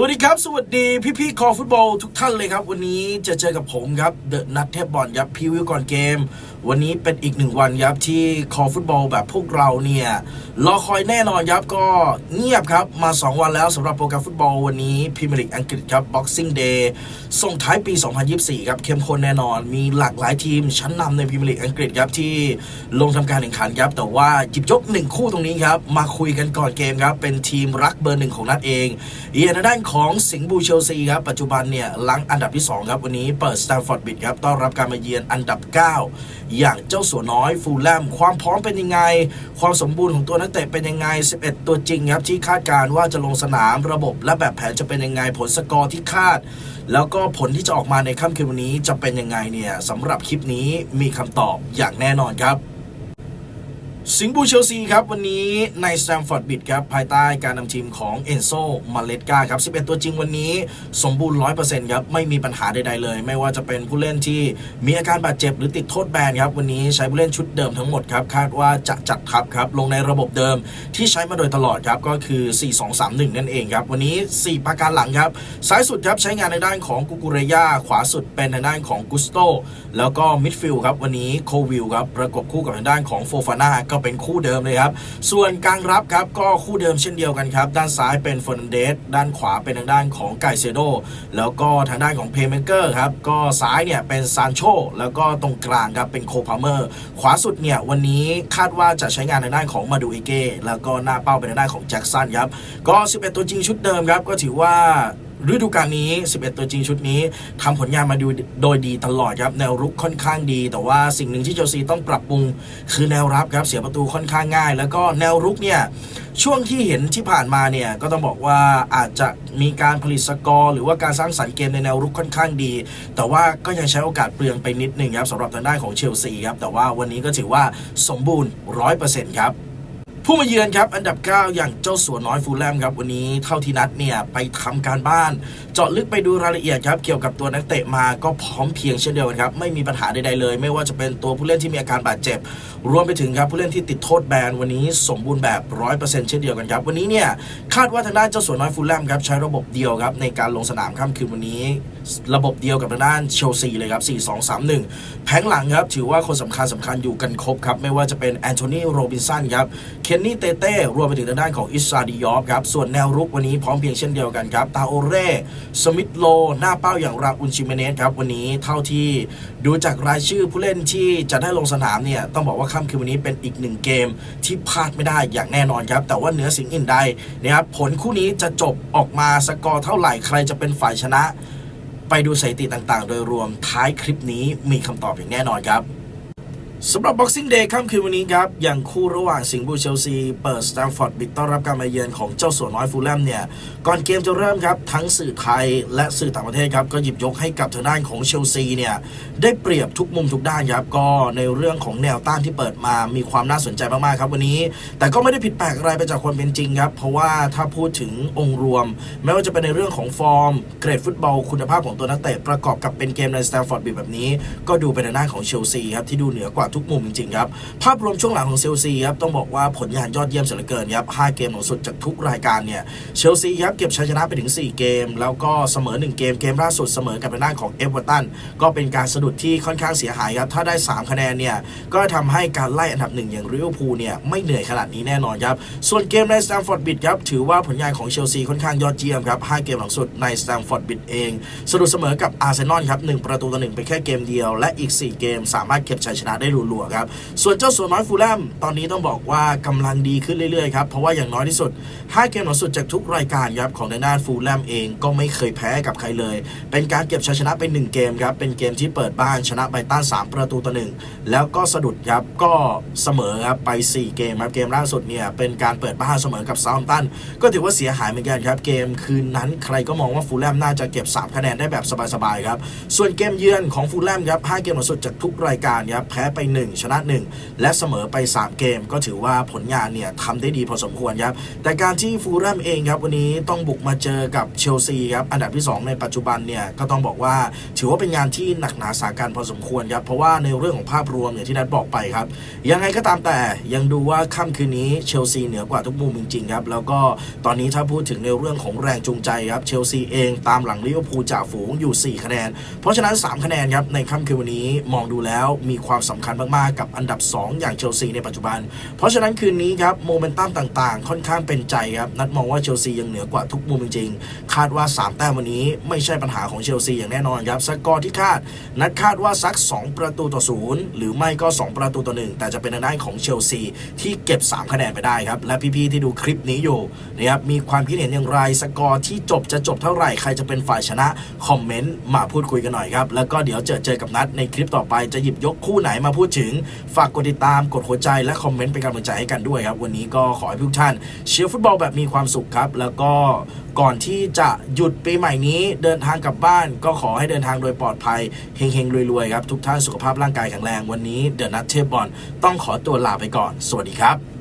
สวัสดีครับ สวัสดีพี่ๆคอฟุตบอลทุกท่านเลยครับ วันนี้จะเจอกับผมครับเดอะนัทเทพบอลครับพรีวิวก่อนเกมวันนี้เป็นอีกหนึ่งวันครับที่คอฟุตบอลแบบพวกเราเนี่ยรอคอยแน่นอนครับก็เงียบครับมา 2 วันแล้วสำหรับโปรแกรมฟุตบอลวันนี้พรีเมียร์ลีกอังกฤษครับ Boxing Day ส่งท้ายปี 2024 ครับเข้มข้นแน่นอน มีหลากหลายทีมชั้นนำในพรีเมียร์ลีกอังกฤษครับที่ลงทำการแข่งขันครับแต่ว่าหยิบยกหนึ่งคู่ตรงนี้ครับมาคุยกันก่อนเกมครับเป็นทีมรักเบอร์หนึ่งของนัดเองเอียในด้านของสิงห์บูเชลซีครับปัจจุบันเนี่ยหลังอันดับที่2ครับวันนี้เปิดสแตมฟอร์ดบิดครับต้อนรับการมาเยือนอันดับ 9อย่างเจ้าสัวน้อยฟูลแลมความพร้อมเป็นยังไง ความสมบูรณ์ของตัวนักเตะเป็นยังไง 11 ตัวจริงครับที่คาดการว่าจะลงสนามระบบและแบบแผนจะเป็นยังไงผลสกอร์ที่คาด แล้วก็ผลที่จะออกมาในค่ำคืนวันนี้จะเป็นยังไงเนี่ยสำหรับคลิปนี้มีคำตอบอย่างแน่นอนครับ สิงห์บูเชลซีครับ วันนี้ในสแตมฟอร์ดบิดครับ ภายใต้การนำทีมของเอนโซมาเลตกาครับ 11 ตัวจริงวันนี้สมบูรณ์ 100%ครับ ไม่มีปัญหาใดๆเลย ไม่ว่าจะเป็นผู้เล่นที่มีอาการบาดเจ็บหรือติดโทษแบนครับ วันนี้ใช้ผู้เล่นชุดเดิมทั้งหมดครับ คาดว่าจะจัดทัพครับ ลงในระบบเดิมที่ใช้มาโดยตลอดครับ ก็คือ 4-2-3-1 นั่นเองครับ วันนี้ 4 ประการหลังครับซ้ายสุดครับใช้งานในด้านของกุกุเรยาขวาสุดเป็นในด้านของกุสโตแล้วก็มิดฟิลด์ครับวันนี้โควิลครับประกบคู่กับทางด้านของโฟฟาน่าก็เป็นคู่เดิมเลยครับ ส่วนกลางรับครับก็คู่เดิมเช่นเดียวกันครับ ด้านซ้ายเป็นเฟอร์นันเดสด้านขวาเป็นทางด้านของไกเซโด แล้วก็ทางด้านของเพย์เมเกอร์ครับ ก็ซ้ายเนี่ยเป็นซานโชแล้วก็ตรงกลางครับเป็นโคพาเมอร์ ขวาสุดเนี่ยวันนี้คาดว่าจะใช้งานทางด้านของมาดูเอเก้แล้วก็หน้าเป้าเป็นทางด้านของแจ็คสันครับ ก็ 11 ตัวจริงชุดเดิมครับก็ถือว่า ฤดูกาลนี้ 11 ตัวจริงชุดนี้ทำผลงานมาดูโดยดีตลอดครับแนวรุกค่อนข้างดี แต่ว่าสิ่งหนึ่งที่เชลซีต้องปรับปรุง คือแนวรับครับเสียประตูค่อนข้างง่าย แล้วก็แนวรุกเนี่ยช่วงที่เห็นที่ผ่านมาเนี่ยก็ต้องบอกว่าอาจจะมีการผลิตสกอร์หรือว่าการสร้างสรรค์เกมในแนวรุกค่อนข้างดี แต่ว่าก็ยังใช้โอกาสเปลืองไปนิดหนึ่งครับสำหรับทางด้านของเชลซีครับแต่ว่าวันนี้ก็ถือว่าสมบูรณ์ 100%ครับ ผู้มาเยือนครับอันดับ 9 อย่างเจ้าสัวน้อยฟูลแลมครับวันนี้เท่าที่นัดเนี่ยไปทำการบ้าน เจาะลึกไปดูรายละเอียดครับเกี่ยวกับตัวนักเตะมาก็พร้อมเพียงเช่นเดียวกันครับไม่มีปัญหาใดๆเลย ไม่ว่าจะเป็นตัวผู้เล่นที่มีอาการบาดเจ็บ รวมไปถึงครับผู้เล่นที่ติดโทษแบนวันนี้สมบูรณ์แบบ100%เช่นเดียวกันครับวันนี้เนี่ยคาดว่าทางด้านเจ้าสัวน้อยฟูลแลมครับใช้ระบบเดียวครับในการลงสนามค่ำคืนวันนี้ ระบบเดียวกับทางด้านเชลซีเลยครับ 4-2-3-1 แผงหลังครับ ถือว่าคนสำคัญสำคัญอยู่กันครบครับ ไม่ว่าจะเป็นแอนโทนีโรบินสันครับ เคนนี่เตเต้รวมไปถึงทางด้านของอิสราดิยอฟครับ ส่วนแนวรุกวันนี้พร้อมเพียงเช่นเดียวกันครับ ตาโอเร่ สมิธโล หน้าเป้าอย่างราอุนชิเมเนสครับ วันนี้เท่าที่ดูจากรายชื่อผู้เล่นที่จะได้ลงสนามเนี่ยต้องบอกว่าค่ำคืนวันนี้เป็นอีกหนึ่งเกมที่พลาดไม่ได้อย่างแน่นอนครับแต่ว่าเหนือสิ่งอื่นใดนะครับผลคู่นี้จะจบออกมาสกอร์เท่าไหร่ใครจะเป็นฝ่ายชนะ ไปดูสถิติต่างๆ โดยรวมท้ายคลิปนี้มีคำตอบอย่างแน่นอนครับ สำหรับ Boxing Day ค่ำคืนวันนี้ครับ อย่างคู่ระหว่างสิงห์บูเชลซี เปิดสแตมฟอร์ดบิดต้อนรับการมาเยือนของเจ้าสัวน้อยฟูลแลมเนี่ย ก่อนเกมจะเริ่มครับ ทั้งสื่อไทยและสื่อต่างประเทศครับ ก็หยิบยกให้กับทางด้านของเชลซีเนี่ย ได้เปรียบทุกมุมทุกด้านครับ ก็ในเรื่องของแนวต้านที่เปิดมามีความน่าสนใจมากๆครับวันนี้ แต่ก็ไม่ได้ผิดแปลกอะไรไปจากความเป็นจริงครับ เพราะว่าถ้าพูดถึงองค์รวม ไม่ว่าจะเป็นในเรื่องของฟอร์ม เกรดฟุตบอล คุณภาพของตัวนักเตะประกอบกับเป็นเกมในสแตมฟอร์ดบิดแบบนี้ ก็ดูเป็นในด้านของเชลซีครับที่ดูเหนือกว่าทุกมุมจริงๆครับภาพรวมช่วงหลังของเชลซีครับต้องบอกว่าผลงานยอดเยี่ยมเสียเหลือเกินครับ5เกมของสุดจากทุกรายการเนี่ยเชลซีครับเก็บชัยชนะไปถึง 4 เกม แล้วก็เสมอ 1 เกมเกมล่าสุดเสมอกับทางด้านของเอเวอร์ตันก็เป็นการสะดุดที่ค่อนข้างเสียหายครับถ้าได้ 3 คะแนนเนี่ยก็ทำให้การไล่อันดับหนึ่งอย่างลิเวอร์พูลเนี่ยไม่เหนื่อยขนาดนี้แน่นอนครับส่วนเกมในสแตมฟอร์ดบิดครับถือว่าผลงานของเชลซีค่อนข้างยอดเยี่ยมครับ5เกมหลังสุดในสแตมฟอร์ดบิดเองสะดุดเสมอกับอาร์เซนอลครับหนึ่งประตูต่อหนึ่งไปแค่เกมเดียว และอีก 4 เกมสามารถเก็บชัยชนะได้รัวๆครับ ส่วนเจ้าสัวน้อยฟูลแลมตอนนี้ต้องบอกว่ากำลังดีขึ้นเรื่อยๆครับ เพราะว่าอย่างน้อยที่สุด 5 เกมหลังสุดจากทุกรายการครับของในด้านฟูลแลมเองก็ไม่เคยแพ้กับใครเลย เป็นการเก็บชัยชนะไป 1 เกมครับ เป็นเกมที่เปิดบ้านชนะไบตัน3 ประตูต่อหนึ่งแล้วก็สะดุดครับก็เสมอครับไป 4 เกมครับเกมล่าสุดเนี่ยเป็นการเปิดบ้านเสมอกับซาร์ตันก็ถือว่าเสียหายเหมือนกันครับเกมคืนนั้นใครก็มองว่าฟูลแลมน่าจะเก็บ 3 คะแนนได้แบบสบายๆครับส่วนเกมเยือนของฟูลแลมครับ5เกมหลังสุดจากทุกรายการครับแพ้ไป1 ชนะ 1 และเสมอไป 3 เกม ก็ถือว่าผลงานเนี่ยทำได้ดีพอสมควรครับ แต่การที่ฟูลแลมเองครับวันนี้ต้องบุกมาเจอกับเชลซีครับอันดับที่ 2 ในปัจจุบันเนี่ยก็ต้องบอกว่าถือว่าเป็นงานที่หนักหนาสาการพอสมควรครับเพราะว่าในเรื่องของภาพรวมอย่างที่นัดบอกไปครับ ยังไงก็ตามแต่ยังดูว่าค่ำคืนนี้เชลซีเหนือกว่าทุกมุมจริงๆครับแล้วก็ตอนนี้ถ้าพูดถึงในเรื่องของแรงจูงใจครับเชลซีเองตามหลังลิเวอร์พูลจ่าฝูงอยู่ 4 คะแนน เพราะฉะนั้น 3 คะแนนครับในค่ำคืนวันนี้มองดูแล้วมีความสำคัญมาก ๆ กับอันดับ 2 อย่างเชลซีในปัจจุบัน เพราะฉะนั้นคืนนี้ครับโมเมนตัมต่างๆ ค่อนข้างเป็นใจครับนัดมองว่าเชลซียังเหนือกว่าทุกมุมจริงๆ คาดว่า 3 แต้มวันนี้ไม่ใช่ปัญหาของเชลซีอย่างแน่นอนครับสกอร์ที่คาด นัดคาดว่าสัก 2 ประตูต่อศูนย์หรือไม่ก็ 2 ประตูต่อหนึ่งแต่จะเป็นทางด้านของเชลซีที่เก็บ 3 คะแนนไปได้ครับและพี่ๆที่ดูคลิปนี้อยู่นะครับมีความคิดเห็นอย่างไรสกอร์ที่จบจะจบเท่าไหร่ใครจะเป็นฝ่ายชนะคอมเมนต์มาพูดคุยกันหน่อยครับแล้วก็เดี๋ยวเจอเจอกับนัดในคลิปต่อไปจะหยิบยกคู่ไหนมาพูดถึง ฝากกดติดตามกดหัวใจและคอมเมนต์เป็นกำลังใจให้กันด้วยครับ วันนี้ก็ขอให้ทุกท่าน เชียร์ฟุตบอลแบบมีความสุขครับ แล้วก็ก่อนที่จะหยุดปีใหม่นี้เดินทางกลับบ้าน ก็ขอให้เดินทางโดยปลอดภัยเฮงๆรวยๆครับทุกท่านสุขภาพร่างกายแข็งแรงวันนี้เดอะนัทเทปบอลต้องขอตัวลาไปก่อน สวัสดีครับ